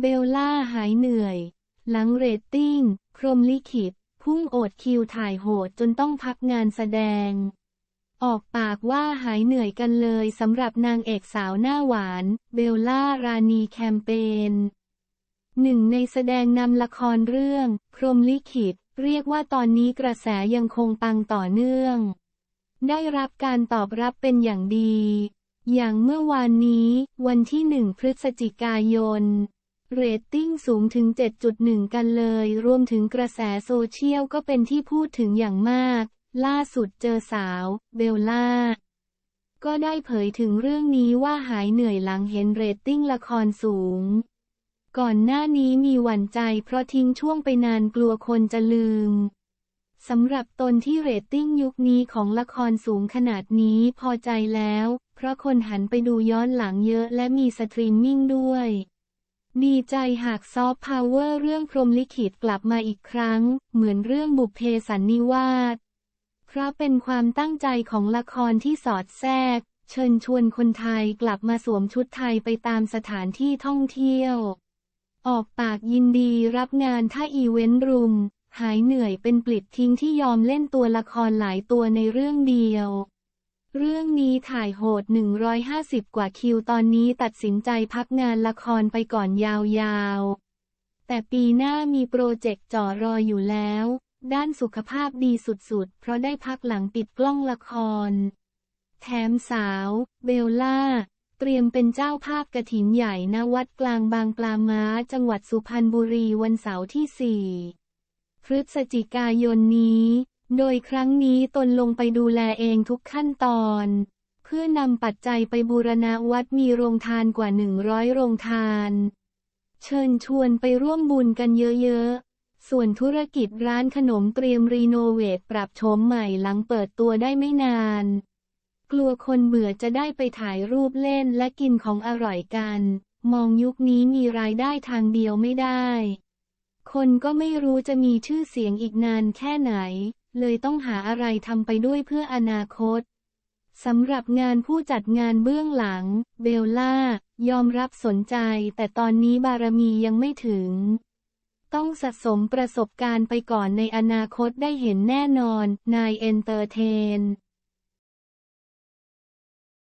เบลล่าหายเหนื่อย หลังเรตติ้ง พรมลิขิต พุ่งโอดคิวถ่ายโหดจนต้องพักงานแสดง ออกปากว่าหายเหนื่อยกันเลยสำหรับนางเอกสาวหน้าหวาน เบลล่ารานีแคมเปญหนึ่งในแสดงนำละครเรื่อง พรมลิขิต เรียกว่าตอนนี้กระแสยังคงปังต่อเนื่อง ได้รับการตอบรับเป็นอย่างดี อย่างเมื่อวานนี้ วันที่หนึ่งพฤศจิกายน เรตติ้งสูงถึง 7.1 กันเลย รวมถึงกระแสโซเชียลก็เป็นที่พูดถึงอย่างมาก ล่าสุดเจอสาว เบลล่า ก็ได้เผยถึงเรื่องนี้ว่าหายเหนื่อยหลังเห็นเรตติ้งละครสูง ก่อนหน้านี้มีหวั่นใจเพราะทิ้งช่วงไปนานกลัวคนจะลืมสำหรับตนที่เรตติ้งยุคนี้ของละครสูงขนาดนี้พอใจแล้ว เพราะคนหันไปดูย้อนหลังเยอะและมีสตรีมมิ่งด้วย ดีใจหากซอฟต์พาวเวอร์เรื่องพรมลิขิตกลับมาอีกครั้ง เหมือนเรื่องบุพเพสันนิวาสเพราะเป็นความตั้งใจของละครที่สอดแทรก เชิญชวนคนไทยกลับมาสวมชุดไทยไปตามสถานที่ท่องเที่ยว ออกปากยินดีรับงานถ้าอีเวนต์รุม หายเหนื่อยเป็นปลิดทิ้งที่ยอมเล่นตัวละครหลายตัวในเรื่องเดียว เรื่องนี้ถ่ายโหด 150 กว่าคิวตอนนี้ตัดสินใจพักงานละครไปก่อนยาวๆ แต่ปีหน้ามีโปรเจกต์จ่อรออยู่แล้ว ด้านสุขภาพดีสุดๆ เพราะได้พักหลังปิดกล้องละคร แถมสาว เบลล่า เตรียมเป็นเจ้าภาพกระถินใหญ่ณวัดกลางบางปลาม้า จังหวัดสุพรรณบุรีวันเสาร์ที่ 4 พฤศจิกายนนี้ โดยครั้งนี้ตนลงไปดูแลเองทุกขั้นตอน เพื่อนำปัจจัยไปบูรณะวัดมีโรงทานกว่า 100 โรงทาน เชิญชวนไปร่วมบุญกันเยอะๆ ส่วนธุรกิจร้านขนมเตรียมรีโนเวทปรับโฉมใหม่หลังเปิดตัวได้ไม่นาน กลัวคนเบื่อจะได้ไปถ่ายรูปเล่นและกินของอร่อยกัน มองยุคนี้มีรายได้ทางเดียวไม่ได้ คนก็ไม่รู้จะมีชื่อเสียงอีกนานแค่ไหน เลยต้องหาอะไรทำไปด้วยเพื่ออนาคตสำหรับงานผู้จัดงานเบื้องหลัง เบลล่า ยอมรับสนใจ แต่ตอนนี้บารมียังไม่ถึง ต้องสะสมประสบการณ์ไปก่อนในอนาคตได้เห็นแน่นอน นายเอนเตอร์เทน